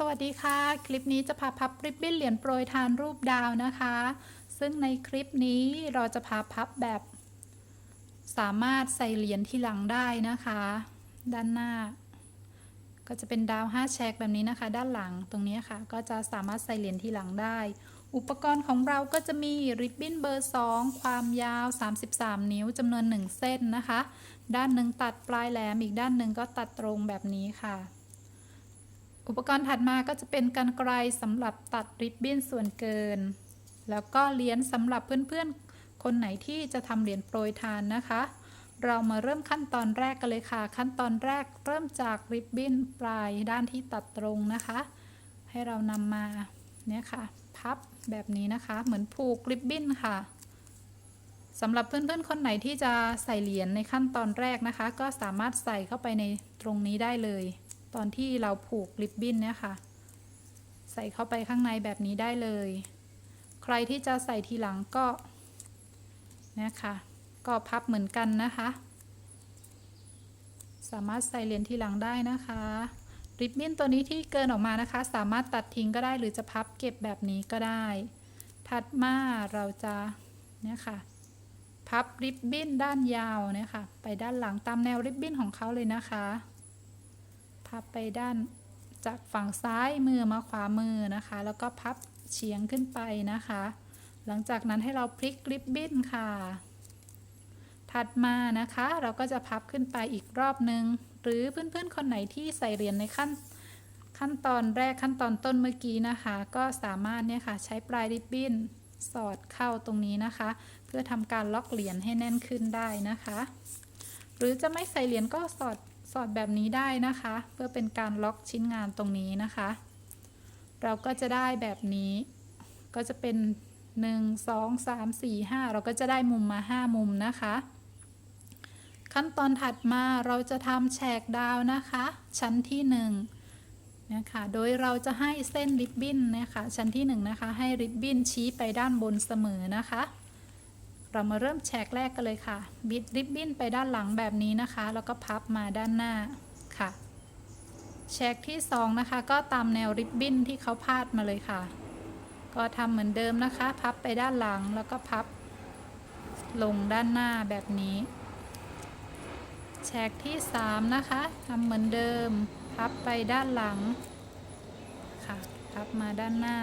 สวัสดีค่ะ คลิปนี้จะพาพับริบบิ้นเหรียญโปรยทานรูปดาวนะคะ ซึ่งในคลิปนี้เราจะพาพับแบบ สามารถใส่เหรียญที่หลังได้นะคะ ด้านหน้า ก็จะเป็นดาว 5 แฉกแบบนี้นะคะ ด้านหลังตรงนี้ค่ะ ก็จะสามารถใส่เหรียญที่หลังได้ อุปกรณ์ของเราก็จะมีริบบิ้นเบอร์ 2 ความยาว 33 นิ้วจำนวน 1 เส้นนะคะ ด้านหนึ่งตัดปลายแหลมอีกด้านหนึ่งก็ตัดตรงแบบนี้ค่ะ อุปกรณ์ถัดมาก็จะเป็นกันไกรสำหรับตัดริบบิ้นส่วนเกิน แล้วก็เหรียญสำหรับเพื่อนๆ คนไหนที่จะทำเหรียญโปรยทานนะคะ เรามาเริ่มขั้นตอนแรกกันเลยค่ะ ขั้นตอนแรกเริ่มจากริบบิ้นปลายด้านที่ตัดตรงนะคะ ให้เรานำมาเนี่ยค่ะ พับแบบนี้นะคะ เหมือนผูกริบบิ้นค่ะสำหรับเพื่อนๆ คนไหนที่จะใส่เหรียญในขั้นตอนแรกนะคะ ก็สามารถใส่เข้าไปในตรงนี้ได้เลย ตอนที่เราผูกริบบิ้นเนี่ยค่ะ ใส่เข้าไปข้างในแบบนี้ได้เลย ใครที่จะใส่ทีหลังก็เนี่ยค่ะ ก็พับเหมือนกันนะคะ สามารถใส่เหรียญทีหลังได้นะคะริบบิ้นตัวนี้ที่เกินออกมานะคะ สามารถตัดทิ้งก็ได้หรือจะพับเก็บแบบนี้ก็ได้ ถัดมาเราจะเนี่ยค่ะ พับริบบิ้นด้านยาวเนี่ยค่ะ ไปด้านหลังตามแนวริบบิ้นของเขาเลยนะคะ พับไปด้านจากฝั่งซ้ายมือมาขวามือนะคะ แล้วก็พับเฉียงขึ้นไปนะคะ หลังจากนั้นให้เราพลิกริบบิ้นค่ะ ถัดมานะคะ เราก็จะพับขึ้นไปอีกรอบหนึ่งหรือเพื่อนๆคนไหนที่ใส่เหรียญในขั้นขั้นตอนแรกขั้นตอนต้นเมื่อกี้นะคะ ก็สามารถเนี่ยค่ะใช้ปลายริบบิ้นสอดเข้าตรงนี้นะคะ เพื่อทำการล็อกเหรียญให้แน่นขึ้นได้นะคะ หรือจะไม่ใส่เหรียญก็สอด สอดแบบนี้ได้นะคะ เพื่อเป็นการล็อกชิ้นงานตรงนี้นะคะ เราก็จะได้แบบนี้ ก็จะเป็น 1 2 3 4 5 เราก็จะได้มุมมา 5 มุมนะคะ ขั้นตอนถัดมาเราจะทำแฉกดาวนะคะ ชั้นที่ 1นะคะโดยเราจะให้เส้นริบบิ้นนะคะชั้นที่1นะคะให้ริบบิ้นชี้ไปด้านบนเสมอนะคะ เรามาเริ่มแฉกแรกกันเลยค่ะ บิดริบบิ้นไปด้านหลังแบบนี้นะคะ แล้วก็พับมาด้านหน้าค่ะแฉกที่ 2 นะคะ ก็ตามแนวริบบิ้นที่เขาพาดมาเลยค่ะ ก็ทำเหมือนเดิมนะคะ พับไปด้านหลังแล้วก็พับ ลงด้านหน้าแบบนี้แฉกที่ 3 นะคะทำเหมือนเดิม พับไปด้านหลังค่ะ พับมาด้านหน้า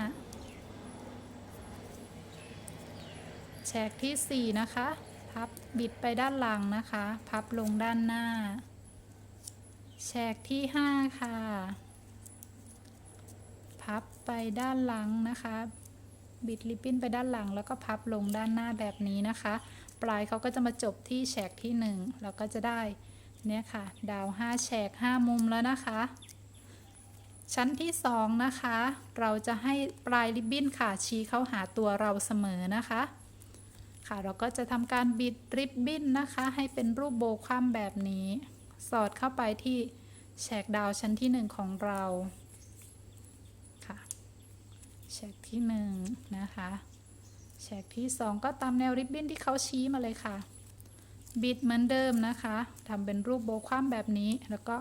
แฉกที่ 4 นะคะ พับบิดไปด้านหลังนะคะ พับลงด้านหน้า แฉกที่ 5 ค่ะ พับไปด้านหลังนะคะ บิดริบบิ้นไปด้านหลัง แล้วก็พับลงด้านหน้าแบบนี้นะคะ ปลายเขาก็จะมาจบที่แฉกที่ 1 เราก็จะได้เนี่ยค่ะ ดาว 5 แฉก 5 มุมแล้วนะคะชั้นที่ 2 นะคะ เราจะให้ปลายริบบิ้นค่ะชี้เข้าหาตัวเราเสมอนะคะ ค่ะ เราก็จะทำการบิดริบบิ้นนะคะ ให้เป็นรูปโบว์คว่ำแบบนี้ สอดเข้าไปที่แฉกดาวชั้นที่1ของเราค่ะแฉกที่1นะคะแฉกที่2ก็ตามแนวริบบิ้นที่เขาชี้มาเลยค่ะ บิดเหมือนเดิมนะคะทำเป็นรูปโบว์คว่ำแบบนี้ แล้วก็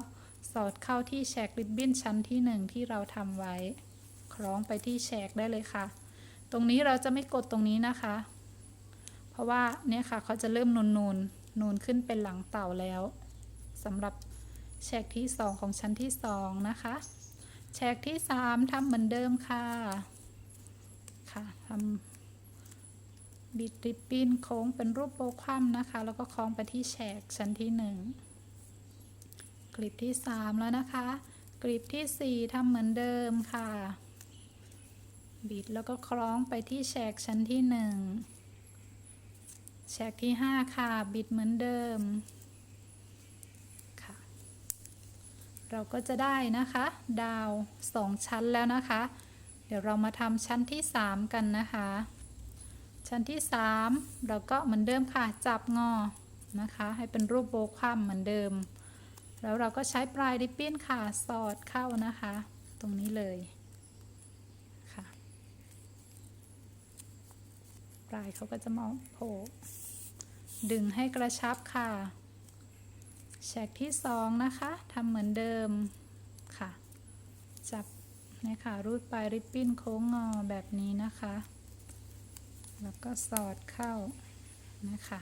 สอดเข้าที่แฉกริบบิ้นชั้นที่1ที่เราทำไว้ คล้องไปที่แฉกได้เลยค่ะ ตรงนี้เราจะไม่กดตรงนี้นะคะ เพราะว่าเนี่ยค่ะเขาจะเริ่มนูนนูนนูนขึ้นเป็นหลังเต่าแล้วสำหรับแฉกที่ 2 ของชั้นที่ 2 นะคะแฉกที่ 3ทำเหมือนเดิมค่ะค่ะทำบิดริบบิ้นโค้งเป็นรูปโบคว่ำนะคะ แล้วก็คล้องไปที่แฉกชั้นที่ 1 กลีบที่ 3 แล้วนะคะ กลีบที่ 4ทำเหมือนเดิมค่ะ บิดแล้วก็คล้องไปที่แฉกชั้นที่ 1 แฉกที่ 5 ค่ะ บิดเหมือนเดิมค่ะ เราก็จะได้นะคะ ดาว 2 ชั้นแล้วนะคะ เดี๋ยวเรามาทำชั้นที่ 3 กันนะคะ ชั้นที่ 3 เราก็เหมือนเดิมค่ะ จับงอนะคะ ให้เป็นรูปโบคว่ำเหมือนเดิม แล้วเราก็ใช้ปลายริบบิ้นค่ะ สอดเข้านะคะ ตรงนี้เลย ค่ะ ป ลายเขาก็จะมองโผล่ดึงให้กระชับค่ะ แฉกที่สองนะคะทำเหมือนเดิมค่ะ จับเนี่ยค่ะรูดปลายริบบิ้นโค้งงอแบบนี้นะคะ แล้วก็สอดเข้านะคะ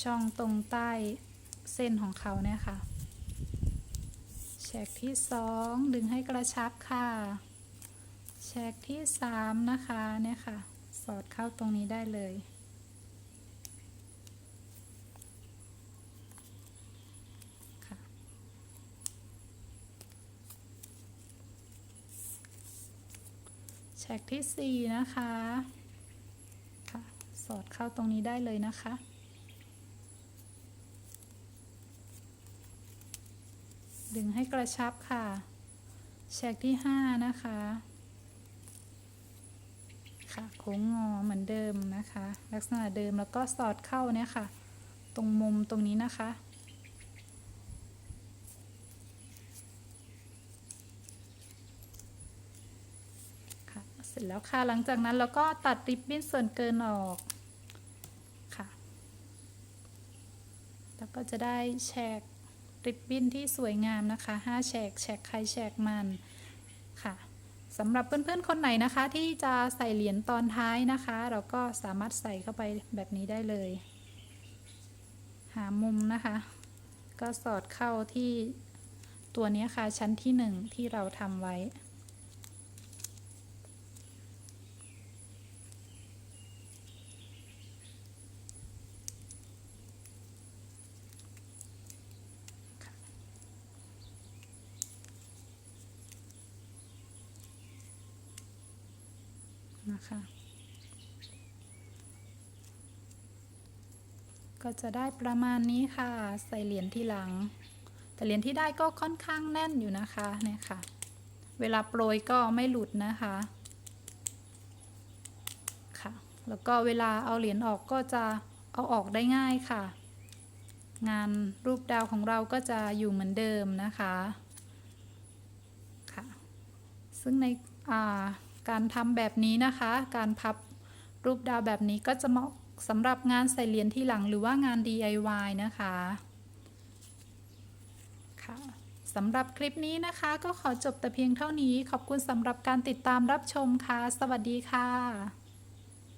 ช่องตรงใต้เส้นของเขาเนี่ยค่ะ แฉกที่สองดึงให้กระชับค่ะ แฉกที่สามนะคะเนี่ยค่ะ อดเข้าตรงนี้ได้เลย ค่ะ แฉกที่สี่นะคะ ค่ะ สอดเข้าตรงนี้ได้เลยนะคะดึงให้กระชับค่ะ แฉกที่ห้านะคะ ค่ะ โค้งงอเหมือนเดิมนะคะ ลักษณะเดิมแล้วก็สอดเข้าเนี่ยค่ะ ตรงมุมตรงนี้นะคะ ค่ะ เสร็จแล้วค่ะ หลังจากนั้นเราก็ตัดริบบิ้นส่วนเกินออกค่ะ แล้วก็จะได้แฉกริบบิ้นที่สวยงามนะคะ 5แฉกแฉกใครแฉกมันค่ะ สำหรับเพื่อนๆคนไหนนะคะ ที่จะใส่เหรียญตอนท้ายนะคะ เราก็สามารถใส่เข้าไปแบบนี้ได้เลย หามุมนะคะ ก็สอดเข้าที่ตัวนี้ค่ะชั้นที่หนึ่งที่เราทำไว้ นะคะ ก็จะได้ประมาณนี้ค่ะ ใส่เหรียญที่หลัง แต่เหรียญที่ได้ก็ค่อนข้างแน่นอยู่นะคะเนี่ยค่ะ เวลาโปรยก็ไม่หลุดนะคะค่ะ แล้วก็เวลาเอาเหรียญออกก็จะเอาออกได้ง่ายค่ะ งานรูปดาวของเราก็จะอยู่เหมือนเดิมนะคะค่ะ ซึ่งในอ่า การทำแบบนี้นะคะ การพับรูปดาวแบบนี้ก็จะเหมาะสำหรับงานใส่เหรียญที่หลังหรือว่างาน DIY นะคะค่ะสำหรับคลิปนี้นะคะ ก็ขอจบแต่เพียงเท่านี้ขอบคุณสำหรับการติดตามรับชมค่ะ สวัสดีค่ะ